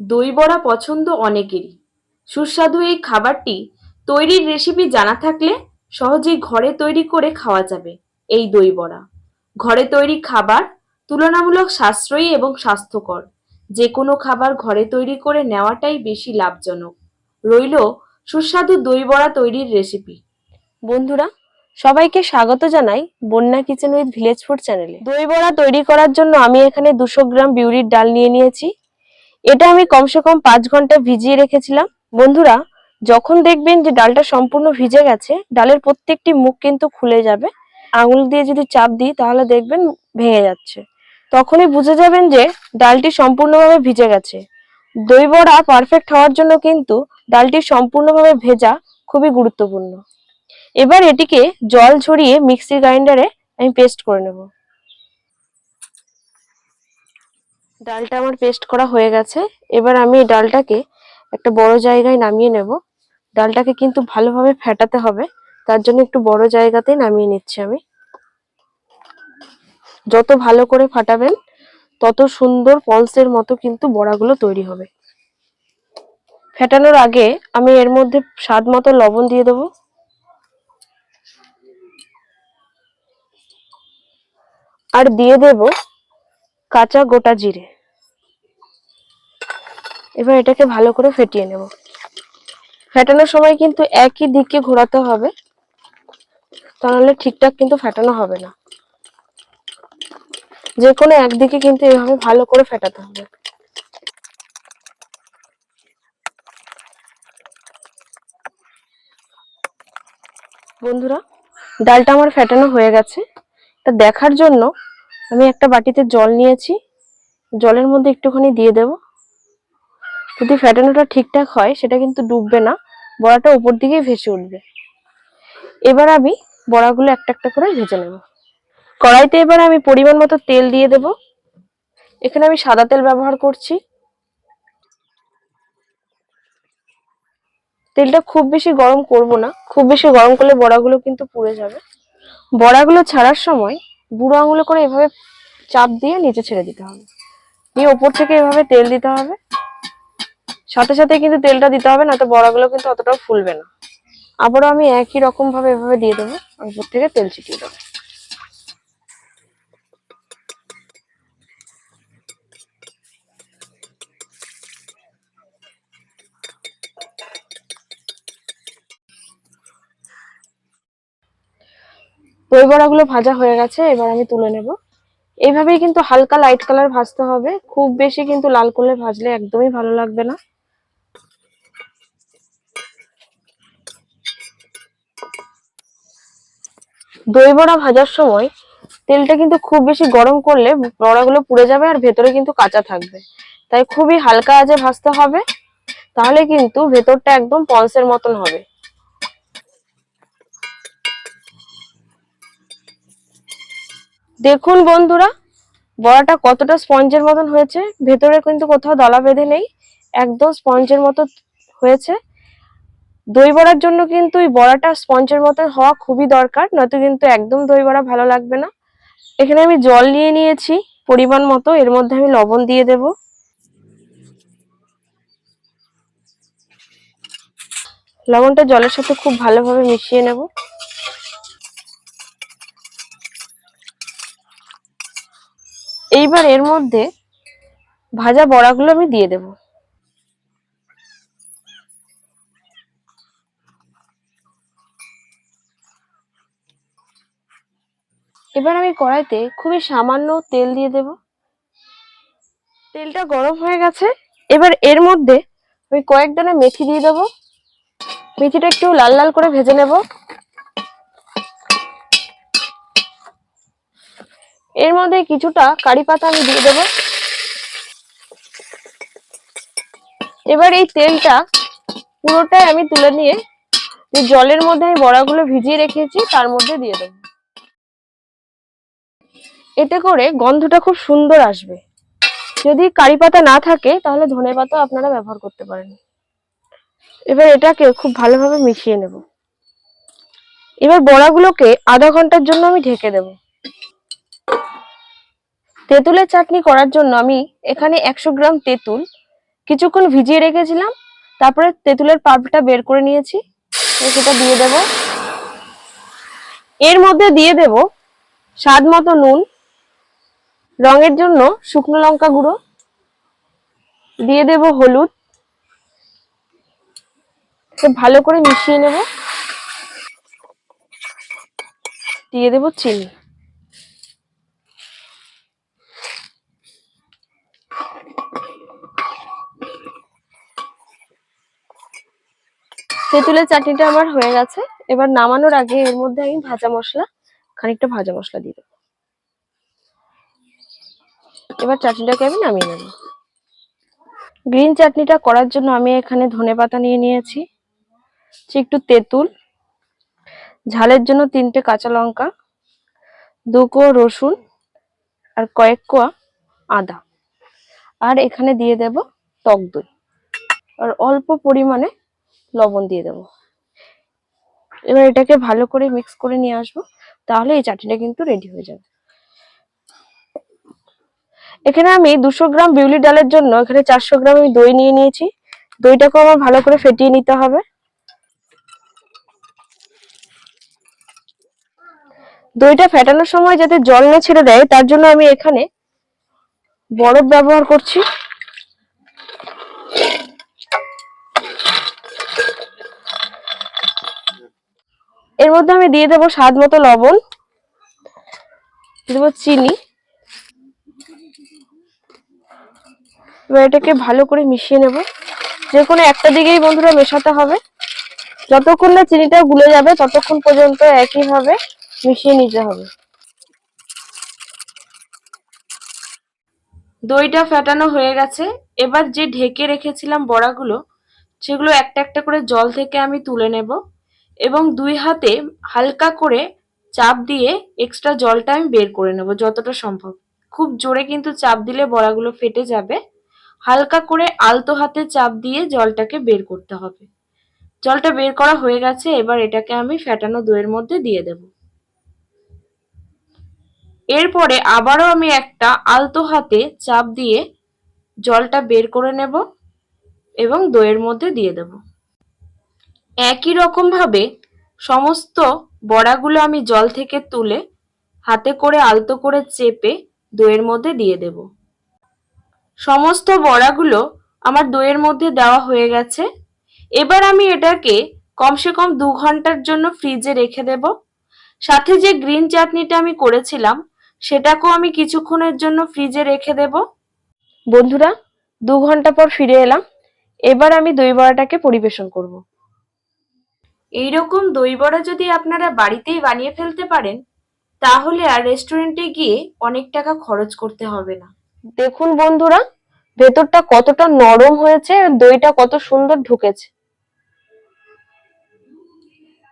দই বড়া পছন্দ অনেকেরই। সুস্বাদু এই খাবারটি তৈরির রেসিপি জানা থাকলে সহজেই ঘরে তৈরি করে খাওয়া যাবে এই দই বড়া ঘরে তৈরি খাবার তুলনামূলক সাশ্রয়ী এবং স্বাস্থ্যকর। যে কোনো খাবার ঘরে তৈরি করে নেওয়াটাই বেশি লাভজনক। রইল সুস্বাদু দই বড়া তৈরির রেসিপি বন্ধুরা, সবাইকে স্বাগত জানাই বন্যা কিচেন উইথ ভিলেজ ফুড চ্যানেলে। দই বড়া তৈরি করার জন্য আমি এখানে দুশো গ্রাম বিউরির ডাল নিয়ে নিয়েছি। এটা আমি কমসে কম পাঁচ ঘণ্টা ভিজিয়ে রেখেছিলাম। বন্ধুরা, যখন দেখবেন যে ডালটা সম্পূর্ণ ভিজে গেছে, ডালের প্রত্যেকটি মুখ কিন্তু খুলে যাবে। আঙুল দিয়ে যদি চাপ দিই, তাহলে দেখবেন ভেঙে যাচ্ছে। তখনই বুঝে যাবেন যে ডালটি সম্পূর্ণভাবে ভিজে গেছে। দই বড়া পারফেক্ট হওয়ার জন্য কিন্তু ডালটি সম্পূর্ণভাবে ভেজা খুবই গুরুত্বপূর্ণ। এবার এটিকে জল ঝরিয়ে মিক্সি গ্রাইন্ডারে আমি পেস্ট করে নেব। ডালটা আমার পেস্ট করা হয়ে গেছে। এবার আমি এই ডালটাকে একটা বড় জায়গায় নামিয়ে নেব। ডালটাকে কিন্তু ভালোভাবে ফেটাতে হবে। তার জন্য একটু বড় জায়গাতেই নামিয়ে নিচ্ছি আমি। যত ভালো করে ফাটাবেন, তত সুন্দর পলসের মতো কিন্তু বড়াগুলো তৈরি হবে। ফেটানোর আগে আমি এর মধ্যে স্বাদ মতো লবণ দিয়ে দেবো। আর দিয়ে দেব কাঁচা গোটা জিরে। এবার এটাকে ভালো করে ফেটিয়ে নেব। ফেটানোর সময় কিন্তু একই দিকে ঘোরাতে হবে, তাহলে ঠিকঠাক কিন্তু ফেটানো হবে না। যে কোনো একদিকে কিন্তু এভাবে ভালো করে ফেটাতে হবে। বন্ধুরা, ডালটা আমার ফেটানো হয়ে গেছে। তা দেখার জন্য আমি একটা বাটিতে জল নিয়েছি। জলের মধ্যে একটুখানি দিয়ে দেব। যদি ফেটানোটা ঠিকঠাক হয়, সেটা কিন্তু ডুববে না, বড়াটা উপর দিকেই ভেসে উঠবে। এবার আমি বড়াগুলো একটা একটা করে ভেজে নেব। কড়াইতে এবার আমি পরিমাণ মতো তেল দিয়ে দেব। এখানে আমি সাদা তেল ব্যবহার করছি। তেলটা খুব বেশি গরম করব না, খুব বেশি গরম করলে বড়াগুলো কিন্তু পুড়ে যাবে। বড়াগুলো ছাড়ার সময় বুড়ো আঙুলে করে এভাবে চাপ দিয়ে নিচে ছেড়ে দিতে হবে। দিয়ে ওপর থেকে এভাবে তেল দিতে হবে। সাথে সাথে কিন্তু তেলটা দিতে হবে না তো বড়াগুলো কিন্তু অতটাও ফুলবে না। আবারও আমি একই রকম ভাবে এভাবে দিয়ে দেবো উপর থেকে তেল ছিটিয়ে দেবো। দই বড়াগুলো ভাজা হয়ে গেছে, এবার আমি তুলে নেব। এইভাবেই কিন্তু হালকা লাইট কালার ভাজতে হবে, খুব বেশি কিন্তু লাল করলে ভাজলে একদমই ভালো লাগবে না। দই বড়া ভাজার সময় তেলটা কিন্তু খুব বেশি গরম করলে বড়াগুলো পুড়ে যাবে আর ভেতরে কিন্তু কাঁচা থাকবে। তাই খুবই হালকা আঁচে ভাজতে হবে, তাহলে কিন্তু ভেতরটা একদম পন্সের মতন হবে। দেখুন বন্ধুরা, বড়াটা কতটা স্পঞ্জের মতন হয়েছে, ভেতরে কিন্তু কোথাও দলা বেঁধে নেই, একদম স্পঞ্জের মতো হয়েছে। দই বড়ার জন্য কিন্তু এই বড়াটা স্পঞ্জের মতো হওয়া খুবই দরকার, নয়তো কিন্তু একদম দই বড়া ভালো লাগবে না। এখানে আমি জল নিয়ে নিয়েছি, পরিমাণ মতো, এর মধ্যে আমি লবণ দিয়ে দেব। লবণটা জলের সাথে খুব ভালোভাবে মিশিয়ে নেব। এইবার এর মধ্যে ভাজা বড়াগুলো আমি দিয়ে দেব। এবার আমি কড়াইতে খুবই সামান্য তেল দিয়ে দেব। তেলটা গরম হয়ে গেছে। এবার এর মধ্যে আমি কয়েক দানা মেথি দিয়ে দেবো। মেথিটা একটু লাল লাল করে ভেজে নেব। এর মধ্যে কিছুটা কারি পাতা আমি দিয়ে দেবো। এবার এই তেলটা পুরোটাই আমি তুলে নিয়ে যে জলের মধ্যে আমি বড়াগুলো ভিজিয়ে রেখেছি, তার মধ্যে দিয়ে দেবো। এতে করে গন্ধটা খুব সুন্দর আসবে। যদি কারি পাতা না থাকে, তাহলে ধনে পাতা আপনারা ব্যবহার করতে পারেন। এবার এটাকে খুব ভালোভাবে মিশিয়ে নেব। এবার বড়াগুলোকে আধা ঘণ্টার জন্য আমি ঢেকে দেব। তেঁতুলের চাটনি করার জন্য আমি এখানে একশো গ্রাম তেঁতুল কিছুক্ষণ ভিজিয়ে রেখেছিলাম। তারপরে তেঁতুলের পাল্পটা বের করে নিয়েছি। সেটা দিয়ে দেব। এর মধ্যে দিয়ে দেব স্বাদ মতো নুন রঙের জন্য শুকনো লঙ্কা গুঁড়ো, দিয়ে দেব হলুদ। ভালো করে মিশিয়ে নেব। দিয়ে দেব চিনি। তেঁতুলের চাটনিটা আমার হয়ে গেছে। এবার নামানোর আগে এর মধ্যে আমি ভাজা মশলা, খানিকটা ভাজা মশলা দিয়ে দেবো। এবার চাটনিটাকে আমি নামিয়ে নেব। গ্রিন চাটনিটা করার জন্য আমি এখানে ধনে পাতা নিয়ে নিয়েছি একটু তেঁতুল, ঝালের জন্য তিনটে কাঁচা লঙ্কা, দু কোয়া রসুন আর কয়েক কোয়া আদা। আর এখানে দিয়ে দেব টক দই। আর অল্প পরিমাণে লবণ দিয়ে দেব। এবার এটাকে ভালো করে মিক্স করে নিয়ে আসব, তাহলে এই চাটনিটা কিন্তু রেডি হয়ে যাবে। এখানে আমি দুশো গ্রাম বিউলি ডালের জন্য এখানে চারশো গ্রাম আমি দই নিয়ে নিয়েছি। দইটাকে আমার ভালো করে ফেটিয়ে নিতে হবে। দইটা ফেটানোর সময় যাতে জল না ছেড়ে দেয়, তার জন্য আমি এখানে বরফ ব্যবহার করছি। এর মধ্যে আমি দিয়ে দেবো স্বাদ মতো লবণ দেবো চিনি। এবার এটাকে ভালো করে মিশিয়ে নেব। যে কোনো একটা দিকেই বন্ধুরা মেশাতে হবে। যতক্ষণ না চিনিটা গুলে যাবে, ততক্ষণ পর্যন্ত একইভাবে মিশিয়ে নিতে হবে। দইটা ফেটানো হয়ে গেছে। এবার যে ঢেকে রেখেছিলাম বড়াগুলো, সেগুলো একটা একটা করে জল থেকে আমি তুলে নেব এবং দুই হাতে হালকা করে চাপ দিয়ে এক্সট্রা জলটা আমি বের করে নেব যতটা সম্ভব। খুব জোরে কিন্তু চাপ দিলে বড়াগুলো ফেটে যাবে। হালকা করে আলতো হাতে চাপ দিয়ে জলটাকে বের করতে হবে। জলটা বের করা হয়ে গেছে, এবার এটাকে আমি ফেটানো দইয়ের মধ্যে দিয়ে দেব। এরপরে আবারও আমি একটা আলতো হাতে চাপ দিয়ে জলটা বের করে নেব এবং দইয়ের মধ্যে দিয়ে দেব। একই রকম ভাবে সমস্ত বড়াগুলো আমি জল থেকে তুলে হাতে করে আলতো করে চেপে দইয়ের মধ্যে দিয়ে দেব। সমস্ত বড়াগুলো আমার দইয়ের মধ্যে দেওয়া হয়ে গেছে। এবার আমি এটাকে কমসে কম দু ঘণ্টার জন্য ফ্রিজে রেখে দেব। সাথে যে গ্রিন চাটনিটা আমি করেছিলাম, সেটাকেও আমি কিছুক্ষণের জন্য ফ্রিজে রেখে দেব। বন্ধুরা, দু ঘণ্টা পর ফিরে এলাম। এবার আমি দই বড়াটাকে পরিবেশন করব। এইরকম দই বড়া যদি আপনারা বাড়িতেই বানিয়ে ফেলতে পারেন, তাহলে আর রেস্টুরেন্টে গিয়ে অনেক টাকা খরচ করতে হবে না। দেখুন বন্ধুরা ভেতরটা কতটা নরম হয়েছে দইটা কত সুন্দর ঢুকেছে।